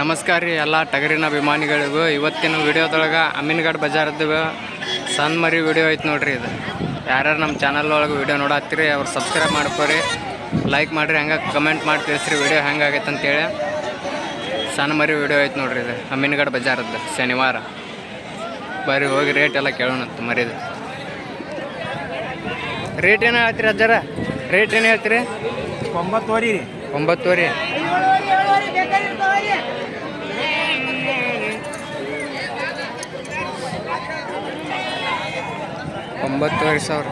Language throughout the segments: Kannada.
ನಮಸ್ಕಾರ ರೀ ಎಲ್ಲ ಟಗರಿನ ಅಭಿಮಾನಿಗಳಿಗೂ. ಇವತ್ತಿನ ವಿಡಿಯೋದೊಳಗೆ ಅಮೀನ್ಗಢ ಬಜಾರದ್ದು ಸಣ್ಣ ಮರಿ ವಿಡಿಯೋ ಐತೆ ನೋಡ್ರಿ ಇದು. ಯಾರ್ಯಾರು ನಮ್ಮ ಚಾನಲ್ ಒಳಗೆ ವಿಡಿಯೋ ನೋಡತ್ತೀರಿ ಅವ್ರು ಸಬ್ಸ್ಕ್ರೈಬ್ ಮಾಡ್ಕೊರಿ. ಲೈಕ್ ಮಾಡಿರಿ ಹಂಗೆ ಕಮೆಂಟ್ ಮಾಡಿ ತಿಳಿಸ್ರಿ ವಿಡಿಯೋ ಹೆಂಗೆ ಆಗೈತೆ ಅಂತೇಳಿ. ಸಣ್ಣ ಮರಿ ವಿಡಿಯೋ ಐತೆ ನೋಡ್ರಿ ಇದು ಅಮೀನ್ಗಢ ಬಜಾರದ್ದು ಶನಿವಾರ. ಬರೀ ಹೋಗಿ ರೇಟ್ ಎಲ್ಲ ಕೇಳೋಣಂತ ಮರಿದು. ರೇಟ್ ಏನು ಹೇಳ್ತೀರಿ ಅಜ್ಜಾರ? ರೇಟ್ ಏನು ಹೇಳ್ತೀರಿ? ಒಂಬತ್ತುವರೆ. ಒಂಬತ್ತುವರೆ. ಒಂಬತ್ತುವರೆ ಸಾವಿರ.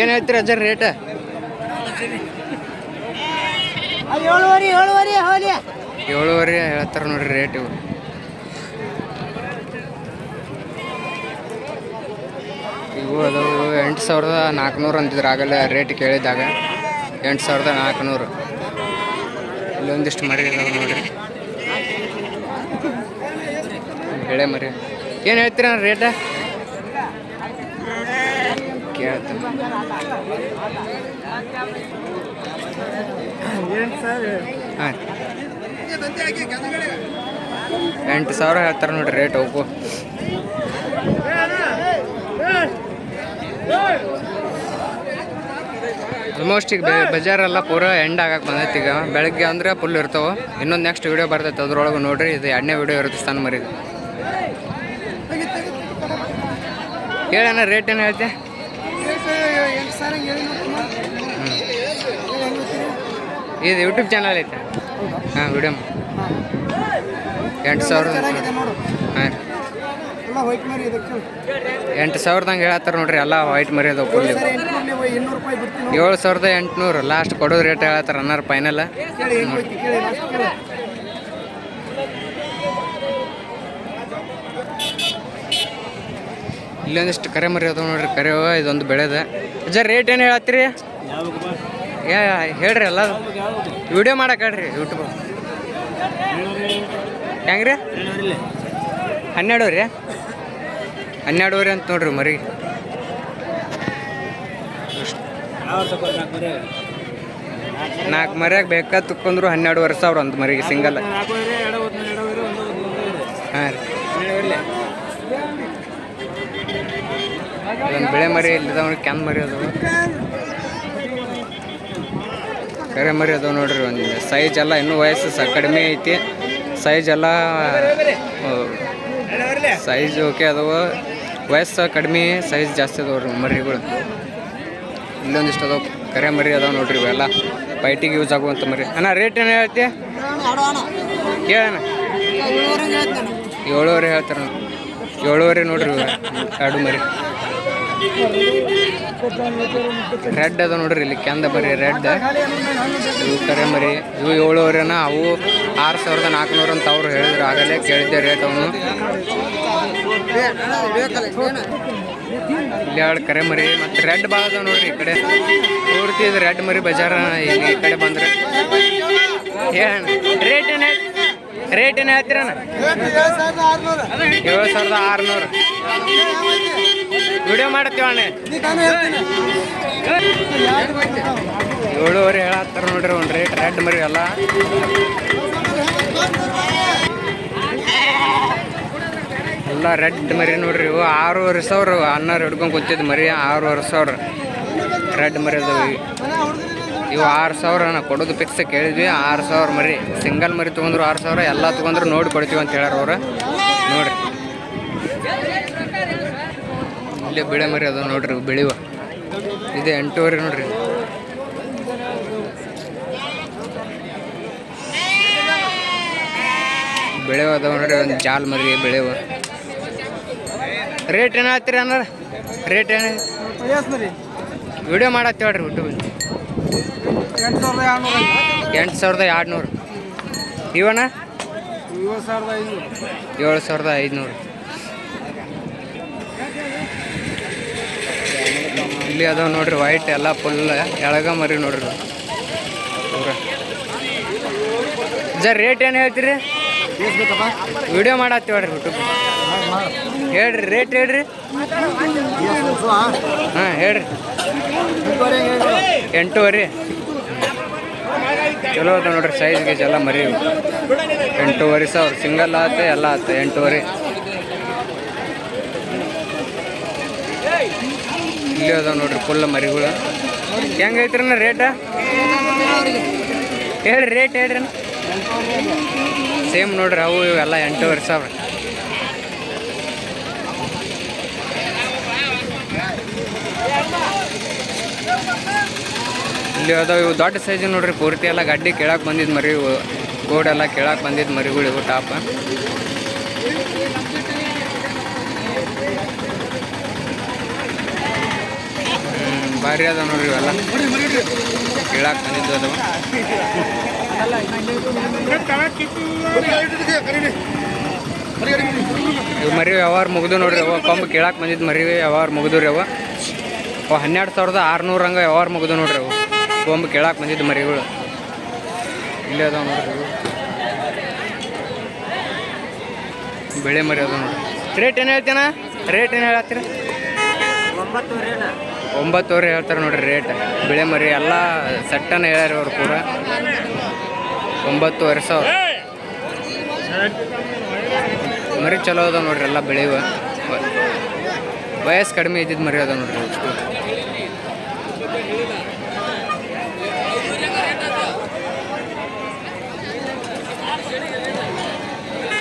ಏನು ಹೇಳ್ತೀರ ಅಜ್ಜರ ರೇಟ ಏಳುವರೆ ಏಳುವರೆ ಏಳುವರೆ ಹೇಳ್ತಾರೆ ನೋಡ್ರಿ ರೇಟ್ ಇವು. ಇವು ಅದು ಎಂಟು ಸಾವಿರದ ನಾಲ್ಕುನೂರು ಅಂತಿದ್ರು ಆಗಲ್ಲ ರೇಟ್ ಕೇಳಿದಾಗ ಎಂಟು ಸಾವಿರದ ನಾಲ್ಕುನೂರು ಇಲ್ಲೊಂದಿಷ್ಟು ಮರಿ ಇದಾವೆ ನೋಡ್ರಿ. ಹೇಳೇ ಮರಿ. ಏನು ಹೇಳ್ತೀರ ರೇಟ ಕೇಳ್ತೀನಿ ಹಾಂ ಎಂಟು ಸಾವಿರ ಹೇಳ್ತಾರೆ ನೋಡ್ರಿ ರೇಟ್ ಅವಕ್ಕೂ ಆಲ್ಮೋಸ್ಟ್ ಈಗ ಬಜಾರ್ ಬಜಾರೆಲ್ಲ ಪೂರ ಎಂಡ್ ಆಗಕ್ಕೆ ಬಂದೈತಿ ಈಗ. ಬೆಳಗ್ಗೆ ಅಂದ್ರೆ ಫುಲ್ ಇರ್ತಾವೆ. ಇನ್ನೊಂದು ನೆಕ್ಸ್ಟ್ ವಿಡಿಯೋ ಬರ್ತೈತೆ ಅದ್ರೊಳಗೆ ನೋಡ್ರಿ. ಇದು ಎರಡನೇ ವಿಡಿಯೋ ಇರುತ್ತೆ ಸ್ಥಾನ ಮರಿ ಹೇಳಣ್ಣ ರೇಟ್ ಏನು ಹೇಳ್ತೆ? ಇದು ಯೂಟ್ಯೂಬ್ ಚಾನಲ್ ಐತೆ. ಹಾಂ ವಿಡಿಯೋ ಎಂಟು ಸಾವಿರ ಹಾಂ ಎಂಟು ಸಾವಿರದಂಗೆ ಹೇಳತ್ತಾರ ನೋಡ್ರಿ ಎಲ್ಲ ವೈಟ್ ಮರಿ ಅದು ಫುಲ್ ಏಳು ಸಾವಿರದ ಎಂಟುನೂರು ಲಾಸ್ಟ್ ಕೊಡೋದು ರೇಟ್ ಹೇಳತ್ತಾರ ಅನ್ನಾರ ಫೈನಲ್ ಇಲ್ಲೊಂದಿಷ್ಟು ಕರೆ ಮರಿ ಅದಾವ ನೋಡ್ರಿ ಕರೆ ಇದೊಂದು ಬೆಳೆದ. ಅಜ್ಜ ರೇಟ್ ಏನು ಹೇಳತ್ತೀರಿ? ಏ ಹೇಳ್ರಿ ಎಲ್ಲ ವಿಡಿಯೋ ಮಾಡಕ್ಕೆ ಹೇಳ್ರಿ ಯೂಟ್ಯೂಬ್ ಹೆಂಗ್ರಿ? ಹನ್ನೆರಡು ರೀ ಹನ್ನೆರಡುವರೆ ಅಂತ ನೋಡ್ರಿ ಮರಿ. ನಾಲ್ಕು ಮರ್ಯಾಗ ಬೇಕಾ ತುಕ್ಕೊಂಡ್ರು ಹನ್ನೆರಡುವರೆ ಸಾವಿರ ಅಂತ ಮರಿಗೆ ಸಿಂಗಲ್ ಹಾಂ ರೀ. ಇದೊಂದು ಬೆಳೆ ಮರಿ ಇಲ್ಲಿದಾವ ಕೆಂದ ಮರಿ ಅದಾವ ಕರೆ ಮರಿ ಅದಾವ ನೋಡ್ರಿ, ಒಂದು ಸೈಜ್ ಎಲ್ಲ ಇನ್ನೂ ವಯಸ್ಸು ಸ ಕಡಿಮೆ ಐತಿ. ಸೈಜ್ ಎಲ್ಲ ಸೈಜ್ ಓಕೆ ಅದಾವ. ವಯಸ್ಸು ಕಡಿಮೆ ಸೈಜ್ ಜಾಸ್ತಿ ಅದಾವ ರೀ ಮರಿಗಳು. ಇಲ್ಲೊಂದಿಷ್ಟು ಅದಾವ. ಕರೆ ಮರಿ ಅದಾವ ನೋಡ್ರಿ ಇವೆಲ್ಲ. ಫೈಟಿಗೆ ಯೂಸ್ ಆಗುವಂಥ ಮರಿ. ಅಣ್ಣ ರೇಟ್ ಏನು ಹೇಳ್ತಿ? ಕೇಳಣ್ಣ. ಏಳುವರೆ ಹೇಳ್ತಾರೆ ಏಳುವರೆ ನೋಡ್ರಿ ಎರಡು ಮರಿ. ರೆಡ್ ಅದ ನೋಡ್ರಿ ಇಲ್ಲಿ ಕೆಂದ ಬರಿ ರೆಡ್. ಇವು ಕರೆ ಮರಿ, ಇವು ಏಳುವರೆನ, ಅವು ಆರು ಸಾವಿರದ ನಾಲ್ಕುನೂರು ಅಂತ ಅವ್ರು ಹೇಳಿದ್ರು. ಆಗಲೇ ಕೇಳಿದ್ದೆ ರೇಟ್ ಅವನು. ಇಲ್ಲಿ ಎರಡು ಕರೆ ಮರಿ, ಮತ್ತು ರೆಡ್ ಭಾಳ ಅದಾವ ನೋಡ್ರಿ ಈ ಕಡೆ. ಪೂರ್ತಿ ಇದು ರೆಡ್ ಮರಿ ಬಜಾರ ಇಲ್ಲಿ ಈ ಕಡೆ ಬಂದ್ರೆ. ರೇಟ್ ರೇಟ್ ಹೇಳ್ತೀರಣ್ಣ? ಏಳು ಸಾವಿರದ ಆರುನೂರು. ವಿಡಿಯೋ ಮಾಡತ್ತೀವ ಅಣ್ಣ. ಏಳುವರೆ ಹೇಳತ್ತಾರ ನೋಡ್ರಿ ಒಂದು ರೇಟ್ ರೆಡ್ ಮರಿ ಎಲ್ಲ. ಎಲ್ಲ ರೆಡ್ ಮರಿ ನೋಡ್ರಿ ಇವು. ಆರೂವರೆ ಸಾವಿರ ಅನ್ನಾರು ಹಿಡ್ಕೊಂಡು ಕೂತಿದ್ದು ಮರಿ ಆರೂವರೆ ಸಾವಿರ ರೆಡ್ ಮರಿ ಅದಾವ ಇವು. ಆರು ಸಾವಿರ ನಾ ಕೊಡೋದು ಫಿಕ್ಸ್ ಕೇಳಿದ್ವಿ. ಆರು ಸಾವಿರ ಮರಿ ಸಿಂಗಲ್ ಮರಿ ತೊಗೊಂಡ್ರು ಆರು ಸಾವಿರ ಎಲ್ಲ ತೊಗೊಂಡ್ರು ನೋಡಿ ಕೊಡ್ತೀವಿ ಅಂತ ಹೇಳ್ಯಾರ ಅವ್ರು ನೋಡ್ರಿ ಇಲ್ಲಿ ಬಿಳೆ ಮರಿ ಅದಾವ ನೋಡ್ರಿ ಬೆಳಿವ. ಇದೆ ಎಂಟೂವರೆ ನೋಡ್ರಿ. ಬೆಳೆವ ಅದಾವ ನೋಡ್ರಿ ಒಂದು ಜಾಲ್ ಮರಿ ಬೆಳೆವ. ರೇಟ್ ಏನು ಹೇಳ್ತೀರಿ ಅನ್ನಾರ ರೇಟ್ ಏನು? ವಿಡಿಯೋ ಮಾಡತ್ತಿ ಹೇಳ್ರಿ ಯೂಟ್ಯೂಬ್ ಎಂಟು ಸಾವಿರದ ಎರಡ್ನೂರ. ಇವಣ್ಣ ಏಳು ಸಾವಿರದ ಐದುನೂರು. ಇಲ್ಲಿ ಅದಾವ ನೋಡ್ರಿ ವೈಟ್ ಎಲ್ಲ ಫುಲ್ ಎಳಗ ಮರಿ ನೋಡ್ರಿ. ಸರ್ ರೇಟ್ ಏನು ಹೇಳ್ತೀರಿ? ವಿಡಿಯೋ ಮಾಡತ್ತೀವಿ ಯೂಟ್ಯೂಬ್ ಹೇಳ್ರಿ ರೇಟ್ ಹೇಳ್ರಿ. ಹಾಂ, ಹೇಳ್ರಿ. ಎಂಟೂವರೆ ಚಲೋ ಅದ ನೋಡ್ರಿ ಸೈಜ್ ಗೀಜ್ ಎಲ್ಲ ಮರಿ. ಎಂಟೂವರೆ ಸಾವಿರ ಸಿಂಗಲ್ ಆತ, ಎಲ್ಲ ಆತ ಎಂಟೂವರೆ ಇಲ್ಲಿ ಅದಾವ ನೋಡ್ರಿ ಫುಲ್ ಮರಿಗಳು. ಹೆಂಗೈತ್ರಿ ರೇಟ ಹೇಳ್ರಿ ರೇಟ್ ಹೇಳ್ರಿ ಸೇಮ್ ನೋಡ್ರಿ ಅವು ಇವೆಲ್ಲ ಎಂಟೂವರೆ ಸಾವಿರ ಇಲ್ಲಿ ಅದಾವ ಇವು ದೊಡ್ಡ ಸೈಜ್ ನೋಡ್ರಿ ಪೂರ್ತಿ ಎಲ್ಲ ಗಡ್ಡಿ ಕೇಳಕ್ಕೆ ಬಂದಿದ್ದು ಮರಿ ಗೋಡೆಲ್ಲ ಕೇಳಕ್ಕೆ ಬಂದಿದ್ದು ಮರಿಗಳು ಇವು ಟಾಪ ಭಾರಿ ಅದ ನೋಡ್ರಿ ಇವೆಲ್ಲ. ಕೇಳಾಕ ಬಂದಿದ್ದು ಅದಾವ. ಇವು ಮರಿ ಯಾವಾರ ಮುಗಿದು ನೋಡ್ರಿ ಅವ ಕೊಂಬು ಕೇಳಾಕ ಬಂದಿದ್ದು ಮರಿ ಯಾವಾರ ಮುಗಿದು ರೀ ಅವ ಹನ್ನೆರಡು ಸಾವಿರದ ಆರುನೂರು ಹಂಗೆ ಯಾವಾರ ಮುಗಿದು ನೋಡ್ರಿ ಅವು ಕೊಂಬು ಕೇಳಾಕ ಬಂದಿದ್ದು ಮರಿಗಳು. ಇಲ್ಲೇ ಅದಾವ ನೋಡ್ರಿ ಬೆಳೆ ಮರಿ ಅದಾವ ನೋಡ್ರಿ. ರೇಟ್ ಏನು ಹೇಳ್ತೇನ? ರೇಟ್ ಏನು ಹೇಳತ್ತೀರ? ಒಂಬತ್ತುವರೆ ಹೇಳ್ತಾರೆ ನೋಡ್ರಿ ರೇಟ್. ಬಿಳೆ ಮರಿ ಎಲ್ಲ ಸೆಟ್ಟನ್ನು ಹೇಳ್ಯಾರ ಅವ್ರು ಕೂಡ. ಒಂಬತ್ತುವರೆ ಸಾವಿರ. ಮರಿ ಚಲೋ ಅದ ನೋಡ್ರಿ ಎಲ್ಲ ಬೆಳೆಯುವ ವಯಸ್ಸು ಕಡಿಮೆ ಇದ್ದಿದ್ದು ಮರಿ ಅದ ನೋಡ್ರಿ.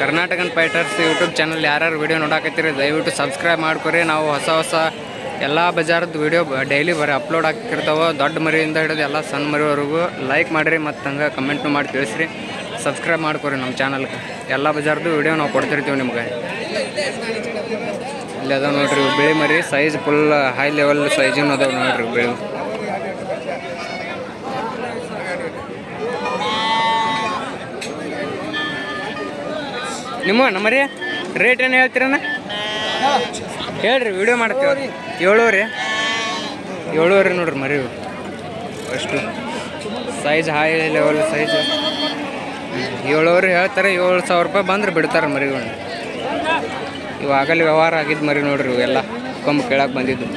ಕರ್ನಾಟಕನ್ ಫೈಟರ್ಸ್ ಯೂಟ್ಯೂಬ್ ಚಾನಲ್ ಯಾರು ವಿಡಿಯೋ ನೋಡಾಕತ್ತೀರಿ, ದಯವಿಟ್ಟು ಸಬ್ಸ್ಕ್ರೈಬ್ ಮಾಡ್ಕೊರಿ. ನಾವು ಹೊಸ ಹೊಸ ಎಲ್ಲ ಬಜಾರದ್ದು ವಿಡಿಯೋ ಡೈಲಿ ಬರೀ ಅಪ್ಲೋಡ್ ಆಗ್ತಿರ್ತಾವೆ. ದೊಡ್ಡ ಮರಿಯಿಂದ ಹಿಡಿದು ಎಲ್ಲ ಸಣ್ಣ ಮರಿವರೆಗೂ ಲೈಕ್ ಮಾಡಿರಿ ಮತ್ತು ಹಂಗೆ ಕಮೆಂಟ್ನು ಮಾಡಿ ತಿಳಿಸ್ರಿ. ಸಬ್ಸ್ಕ್ರೈಬ್ ಮಾಡ್ಕೊರಿ ನಮ್ಮ ಚಾನಲ್ಗೆ ಎಲ್ಲ ಬಜಾರ್ದು ವಿಡಿಯೋ ನಾವು ಕೊಡ್ತಿರ್ತೀವಿ ನಿಮ್ಗೆ. ಇಲ್ಲಿ ಅದಾವೆ ನೋಡ್ರಿ ಬಿಳಿ ಮರಿ ಸೈಜ್ ಫುಲ್ ಹೈ ಲೆವೆಲ್ ಸೈಜಿನ ಅದಾವೆ ನೋಡ್ರಿ ಬಿಳಿ. ನಿಮ್ಮ ನಮ್ಮರಿ ರೇಟ್ ಏನು ಹೇಳ್ತೀರಣ್ಣ? ಹೇಳ್ರಿ ವಿಡಿಯೋ ಮಾಡ್ತೀವಿ ಏಳೂರಿ. ಏಳೂರಿ ನೋಡ್ರಿ ಮರಿ. ಅಷ್ಟು. ಸೈಜ್ ಹೈ ಲೆವೆಲ್ ಸೈಜ್ ಏಳೂರು ಹೇಳ್ತಾರೆ, ಏಳು ಸಾವಿರ ರೂಪಾಯಿ ಬಂದ್ರೆ ಬಿಡ್ತಾರೆ ಮರಿಗಳು ಇವಾಗಲೇ ವ್ಯವಹಾರ ಆಗಿದ್ದು ಮರಿ ನೋಡ್ರಿ ಇವೆಲ್ಲ ಕೊಂಬ ಕೇಳಕ್ಕೆ ಬಂದಿದ್ದು.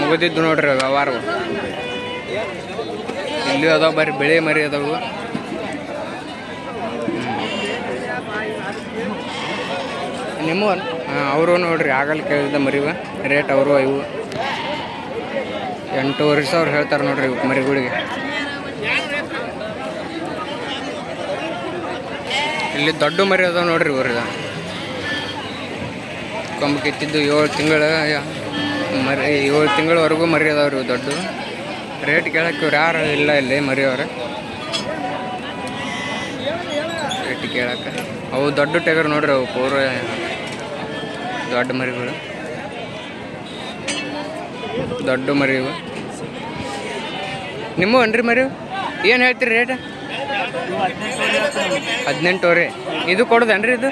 ಮುಗಿದಿದ್ದು ನೋಡ್ರಿ ವ್ಯವಹಾರವು. ಇಲ್ಲಿ ಅದಾವ ಬರೀ ಬೆಳೆ ಮರಿ ಅದಾವು. ನಿಮ್ಮ ಅವರು ನೋಡ್ರಿ ಆಗಲ್ಲ ಕೇಳಿದ ಮರಿವ, ರೇಟ್ ಅವರು ಇವು. ಎಂಟೂವರೆ ಸಾವಿರ ಹೇಳ್ತಾರೆ ನೋಡ್ರಿ ಇವು ಮರಿಗಳಿಗೆ. ಇಲ್ಲಿ ದೊಡ್ಡ ಮರಿ ಅದಾವ ನೋಡ್ರಿ ಇವ್ರದ. ಕೊಂಬು ಕಿತ್ತಿದ್ದು ಏಳು ತಿಂಗಳ, ಮರಿ, ಏಳು ತಿಂಗಳವರೆಗೂ ಮರಿ ಅದಾವ್ರಿ ಇವು ದೊಡ್ಡ ರೇಟ್ ಕೇಳಕ್ಕೆ ಇವ್ರು ಯಾರು ಇಲ್ಲ ಇಲ್ಲಿ ಮರಿಯವ್ರೆ. ರೇಟ್ ಕೇಳಕ್ಕೆ ಅವು ದೊಡ್ಡ ಟೈಗರ್ ನೋಡ್ರಿ ಅವು ಪೂರ. ದೊಡ್ಡ ಮರಿಗಳು. ದೊಡ್ಡ ಮರಿ ಇವು ನಿಮ್ಮ ಅನ್ರಿ ಮರಿ? ಏನು ಹೇಳ್ತೀರಿ ರೇಟ್ ಹದಿನೆಂಟುವರೆ ಇದು ಕೊಡೋದನ್ರಿ ಇದು?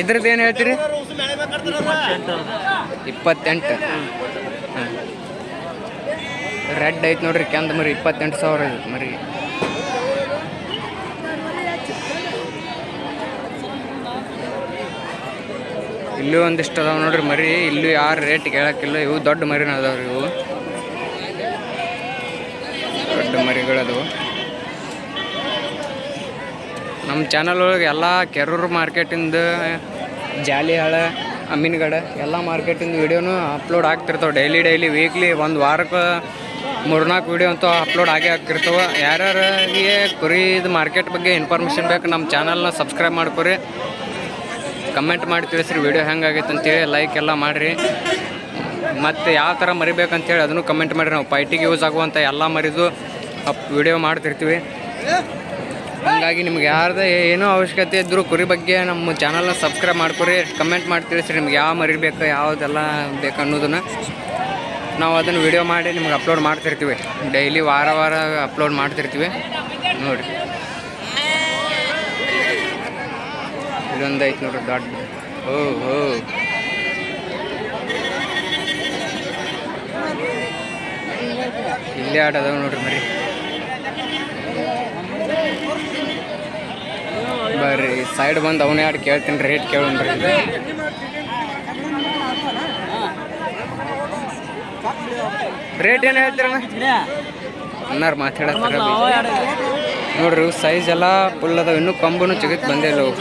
ಇದ್ರದ್ದು ಏನು ಹೇಳ್ತೀರಿ? ಇಪ್ಪತ್ತೆಂಟು. ರೆಡ್ ಐತೆ ನೋಡ್ರಿ, ಕೆಂದ ಮರಿ, ಇಪ್ಪತ್ತೆಂಟು ಸಾವಿರ ಐತೆ ಮರಿ. ಇಲ್ಲೂ ಒಂದಿಷ್ಟು ಅದಾವ ನೋಡ್ರಿ ಮರಿ, ಇಲ್ಲೂ ಯಾರು ರೇಟ್ ಕೇಳಕ್ಕಿಲ್ಲ, ಇವು ದೊಡ್ಡ ಮರಿನ ಅದಾವ್ರಿ ಇವು. ದೊಡ್ಡ ಮರಿಗಳದವು. ನಮ್ಮ ಚಾನಲ್ ಒಳಗೆ ಎಲ್ಲ ಕೆರೂರು ಮಾರ್ಕೆಟಿಂದ ಜಾಲಿಹಾಳ, ಅಮೀನ್ಗಡ ಎಲ್ಲ ಮಾರ್ಕೆಟಿಂದ ವೀಡಿಯೋನು ಅಪ್ಲೋಡ್ ಆಗ್ತಿರ್ತಾವೆ ಡೈಲಿ ಡೈಲಿ ವೀಕ್ಲಿ ಒಂದು ವಾರಕ್ಕೆ ಮೂರ್ನಾಲ್ಕು ವಿಡಿಯೋ ಅಂತೂ ಅಪ್ಲೋಡ್ ಆಗೇ ಆಗ್ತಿರ್ತಾವೆ. ಯಾರ್ಯಾರಿಗೆ ಕುರಿದು ಮಾರ್ಕೆಟ್ ಬಗ್ಗೆ ಇನ್ಫಾರ್ಮೇಷನ್ ಬೇಕು ನಮ್ಮ ಚಾನಲ್ನ ಸಬ್ಸ್ಕ್ರೈಬ್ ಮಾಡ್ಕೊರಿ. ಕಮೆಂಟ್ ಮಾಡಿ ತಿಳಿಸ್ರಿ ವಿಡಿಯೋ ಹೆಂಗಾಗೈತೆ ಅಂತೇಳಿ ಲೈಕ್ ಎಲ್ಲ ಮಾಡಿರಿ. ಮತ್ತು ಯಾವ ಥರ ಮರಿಬೇಕಂತೇಳಿ ಅದನ್ನು ಕಮೆಂಟ್ ಮಾಡಿರಿ. ನಾವು ಪೈಟಿಗೆ ಯೂಸ್ ಆಗುವಂಥ ಎಲ್ಲ ಮರಿದು ವಿಡಿಯೋ ಮಾಡ್ತಿರ್ತೀವಿ. ಹಾಗಾಗಿ ನಿಮ್ಗೆ ಯಾರ್ದು ಏನೋ ಅವಶ್ಯಕತೆ ಇದ್ದರೂ ಕುರಿ ಬಗ್ಗೆ ನಮ್ಮ ಚಾನಲ್ನ ಸಬ್ಸ್ಕ್ರೈಬ್ ಮಾಡ್ಕೊರಿ. ಕಮೆಂಟ್ ಮಾಡಿ ತಿಳಿಸ್ರಿ ನಿಮ್ಗೆ ಯಾವ ಮರಿಬೇಕು ಯಾವುದೆಲ್ಲ ಬೇಕು ಅನ್ನೋದನ್ನು. ನಾವು ಅದನ್ನು ವಿಡಿಯೋ ಮಾಡಿ ನಿಮ್ಗೆ ಅಪ್ಲೋಡ್ ಮಾಡ್ತಿರ್ತೀವಿ. ಡೈಲಿ ವಾರ ವಾರ ಅಪ್ಲೋಡ್ ಮಾಡ್ತಿರ್ತೀವಿ. ನೋಡಿರಿ. ಇದೊಂದು ಐತೆ ನೋಡ್ರಿ ದೊಡ್ಡ ಓ ಹೋ ಇಲ್ಲೇ ಆಟ ಅದಾವ ನೋಡ್ರಿ ಮರಿ. ಬರ್ರಿ ಸೈಡ್ ಬಂದು ಅವನೇ ಆಡ್ ಕೇಳ್ತೀನಿ ರೇಟ್ ಕೇಳೋಣ್ರಿ ರೇಟ್ ಏನು ಹೇಳ್ತೀರಣ್ಣ? ಅನ್ನಾರು ಮಾತಾಡತ್ತಾರ ನೋಡ್ರಿ ಸೈಜ್ ಎಲ್ಲ ಫುಲ್ ಅದಾವ. ಇನ್ನು ಕಂಬನು ಚಿಗತ್ ಬಂದೇ ಇಲ್ಲ ಹೋಗಿ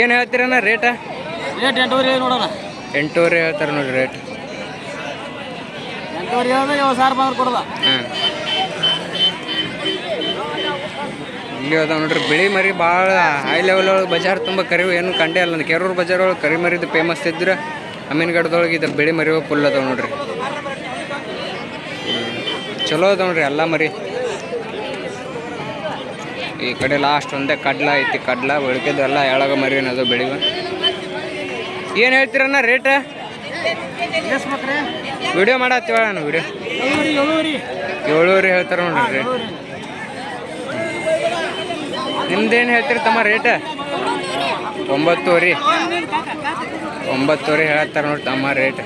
ಏನು ಹೇಳ್ತೀರಣ್ಣ ರೇಟ ರೇಟ್ ಎಂಟೂವರೆ ನೋಡೋಣ. ಎಂಟೂವರೆ ಹೇಳ್ತಾರೆ ನೋಡ್ರಿ ರೇಟ್ ಎಂಟೂವರೆ ಹೇಳಿದ್ರೆ ಏಳು ಸಾವಿರ ಬಂದ್ರೆ ಕೊಡೋದ? ಹಾಂ. ಇಲ್ಲಿ ಅದಾವ ನೋಡ್ರಿ. ಬಿಳಿ ಮರಿ ಭಾಳ ಹೈ ಲೆವೆಲ್ ಒಳಗೆ ಬಜಾರ್ ತುಂಬ ಕರಿವು. ಏನು ಕಂಡೇ ಅಲ್ಲ ಕೆರೂರು ಬಜಾರ್ ಒಳಗೆ ಕರಿ ಮರಿದು ಫೇಮಸ್ ಇದ್ರೆ ಅಮೀನ್ಗಢದೊಳಗೆ ಇದು ಬಿಳಿ ಮರಿ ಫುಲ್ ಅದಾವ ನೋಡ್ರಿ. ಚಲೋ ಅದಾವ ನೋಡ್ರಿ ಎಲ್ಲ ಮರಿ. ಈ ಕಡೆ ಲಾಸ್ಟ್ ಒಂದೇ ಕಡ್ಲ ಐತಿ, ಕಡ್ಲ ಉಳ್ಕಿದ್ದೆಲ್ಲ ಎಳಗ ಮರಿ ಏನದು ಬೆಳಿವ ಏನು ಹೇಳ್ತೀರಣ್ಣ ರೇಟ್ ವಿಡಿಯೋ ಮಾಡತ್ತೀವ ನಾನು ವಿಡಿಯೋ ಏಳುವರೆ ಹೇಳ್ತಾರೆ ನೋಡ್ರಿ ನಿಮ್ದೇನು ಹೇಳ್ತೀರಿ ತಮ್ಮ ರೇಟ್ ಒಂಬತ್ತುವರೆ. ಒಂಬತ್ತುವರೆ ಹೇಳ್ತಾರೆ ನೋಡಿ ತಮ್ಮ ರೇಟ್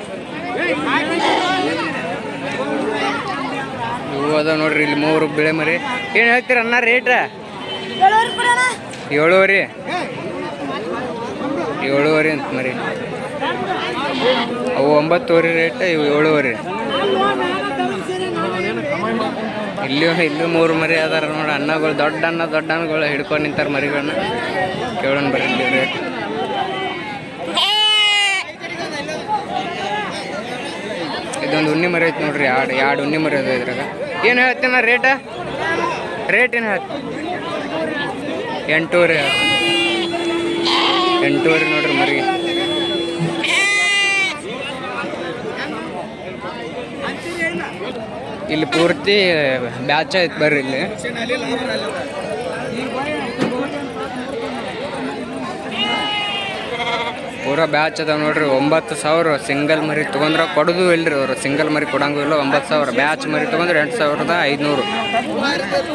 ಇವು ಅದಾವ ನೋಡ್ರಿ ಇಲ್ಲಿ ಮೂರು ಬಿಳೆ ಮರಿ. ಏನು ಹೇಳ್ತೀರ ಅಣ್ಣ ರೇಟ್ ಏಳುವರೆ. ಏಳುವರೆ ಅಂತ ಮರಿ. ಅವು ಒಂಬತ್ತುವರೆ ರೇಟ್ ಇವು ಏಳುವರೆ. ಇಲ್ಲಿ ಇಲ್ಲೂ ಮೂರು ಮರಿ ಅದಾರ ನೋಡಿ ಅನ್ನಗಳು ದೊಡ್ಡ ಅನ್ನ ದೊಡ್ಡ ಅನ್ನಗಳು ಹಿಡ್ಕೊಂಡು ನಿಂತಾರೆ ಮರಿಗಳನ್ನ. ಕೇಳೋಣ ಇಲ್ಲಿ ರೇಟ್ ಇದೊಂದು ಉಣ್ಣಿ ಮರಿ ಐತೆ ನೋಡ್ರಿ ಎರಡು ಎರಡು ಉಣ್ಣಿ ಮರಿ ಅದ ಇದ್ರಾಗ. ಏನು ಹೇಳ್ತೀನ ರೇಟ ರೇಟ್ ಏನು ಹೇಳ್ತೀನಿ ಎಂಟೂವರೆ. ಎಂಟೂವರೆ ನೋಡ್ರಿ ಮರಿ. ಇಲ್ಲಿ ಪೂರ್ತಿ ಬ್ಯಾಚ್ ಐತೆ ಬರ್ರಿ ಇಲ್ಲಿ. ಪೂರ ಬ್ಯಾಚ್ ಅದಾವ ನೋಡ್ರಿ, ಒಂಬತ್ತು ಸಾವಿರ ಸಿಂಗಲ್ ಮರಿ ತೊಗೊಂಡ್ರೆ ಕೊಡೋದು ಇಲ್ರಿ ಅವರು. ಸಿಂಗಲ್ ಮರಿ ಕೊಡಂಗೂ ಇಲ್ಲ, ಒಂಬತ್ತು ಸಾವಿರ. ಬ್ಯಾಚ್ ಮರಿ ತೊಗೊಂಡ್ರೆ ಎಂಟು ಸಾವಿರದ ಐದುನೂರು.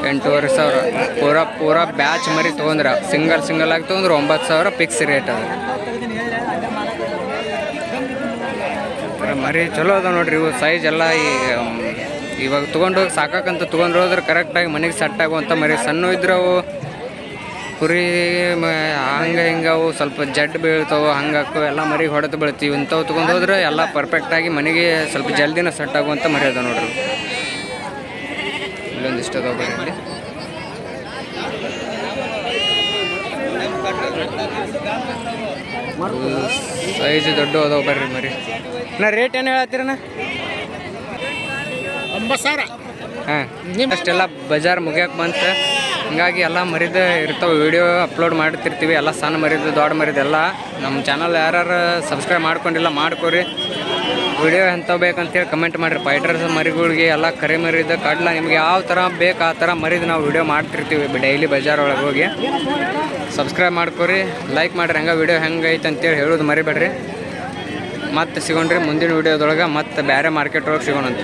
ಎಂಟೂವರೆ ಸಾವಿರ. ಪೂರಾ ಪೂರಾ ಬ್ಯಾಚ್ ಮರಿ ತೊಗೊಂಡ್ರೆ. ಸಿಂಗಲ್ ಸಿಂಗಲ್ ಆಗಿ ತೊಗೊಂಡ್ರೆ ಒಂಬತ್ತು ಸಾವಿರ ಫಿಕ್ಸ್ ರೇಟ್ ಅದು. ಮರಿ ಚಲೋ ಅದಾವ ನೋಡ್ರಿ, ಇವು ಸೈಜ್ ಎಲ್ಲ ಈ ಇವಾಗ ತೊಗೊಂಡು ಸಾಕಂತ ತೊಗೊಂಡ್ರೆ ಕರೆಕ್ಟಾಗಿ ಮನೆಗೆ ಸೆಟ್ ಆಗುವಂಥ ಮರಿ. ಸಣ್ಣ ಇದ್ರೆ ಅವು ಕುರಿ ಮ ಹಂಗೆ ಹಿಂಗೆ ಅವು ಸ್ವಲ್ಪ ಜಡ್ ಬೀಳ್ತಾವೆ ಹಂಗಾಕು ಎಲ್ಲ ಮರಿಗೆ ಹೊಡೆದು ಬೀಳ್ತೀವಿ. ಇಂಥವು ತೊಗೊಂಡು ಹೋದ್ರೆ ಎಲ್ಲ ಪರ್ಫೆಕ್ಟಾಗಿ ಮನೆಗೆ ಸ್ವಲ್ಪ ಜಲ್ದಿನ ಸೆಟ್ ಆಗುವಂತ ಮರಿ ಅದ ನೋಡ್ರಿ. ಇಲ್ಲೊಂದಿಷ್ಟು ಇಷ್ಟ ಇಲ್ಲಿ. ಸೈಜ್ ದೊಡ್ಡ ಅದಾವ ಬರ್ರಿ ಮರಿ. ನಾ ರೇಟ್ ಏನು ಹೇಳತ್ತೀರಣ್ಣ ಒಂಬತ್ತು ಸಾವಿರ. ಹಾಂ ಅಷ್ಟೆಲ್ಲ ಬಜಾರ್ ಮುಗಿಯಕ್ಕೆ ಬಂತು. ಹಿಂಗಾಗಿ ಎಲ್ಲ ಮರಿದ ಇರ್ತಾವೆ. ವಿಡಿಯೋ ಅಪ್ಲೋಡ್ ಮಾಡ್ತಿರ್ತೀವಿ. ಎಲ್ಲ ಸಣ್ಣ ಮರಿದು, ದೊಡ್ಡ ಮರಿದೆಲ್ಲ ನಮ್ಮ ಚಾನಲ್ ಯಾರು ಸಬ್ಸ್ಕ್ರೈಬ್ ಮಾಡ್ಕೊಂಡಿಲ್ಲ ಮಾಡ್ಕೊರಿ. ವಿಡಿಯೋ ಎಂಥವು ಬೇಕಂತೇಳಿ ಕಮೆಂಟ್ ಮಾಡಿರಿ. ಫೈಟರ್ಸ್ ಮರಿಗಳಿಗೆ ಎಲ್ಲ ಕರೆ ಮರಿದ, ಕಡಲ ನಿಮ್ಗೆ ಯಾವ ಥರ ಬೇಕು ಆ ಥರ ಮರಿದು ನಾವು ವಿಡಿಯೋ ಮಾಡ್ತಿರ್ತೀವಿ. ಡೈಲಿ ಬಜಾರ್ ಒಳಗೆ ಹೋಗಿ. ಸಬ್ಸ್ಕ್ರೈಬ್ ಮಾಡ್ಕೊರಿ. ಲೈಕ್ ಮಾಡಿರಿ. ಹಂಗೆ ವಿಡಿಯೋ ಹೆಂಗೈತೆ ಅಂತೇಳಿ ಹೇಳೋದು ಮರಿಬೇಡ್ರಿ. ಮತ್ತೆ ಸಿಗೋಣ್ರಿ ಮುಂದಿನ ವಿಡಿಯೋದೊಳಗೆ. ಮತ್ತೆ ಬೇರೆ ಮಾರ್ಕೆಟ್ ಒಳಗೆ ಸಿಗೋಣಂತ.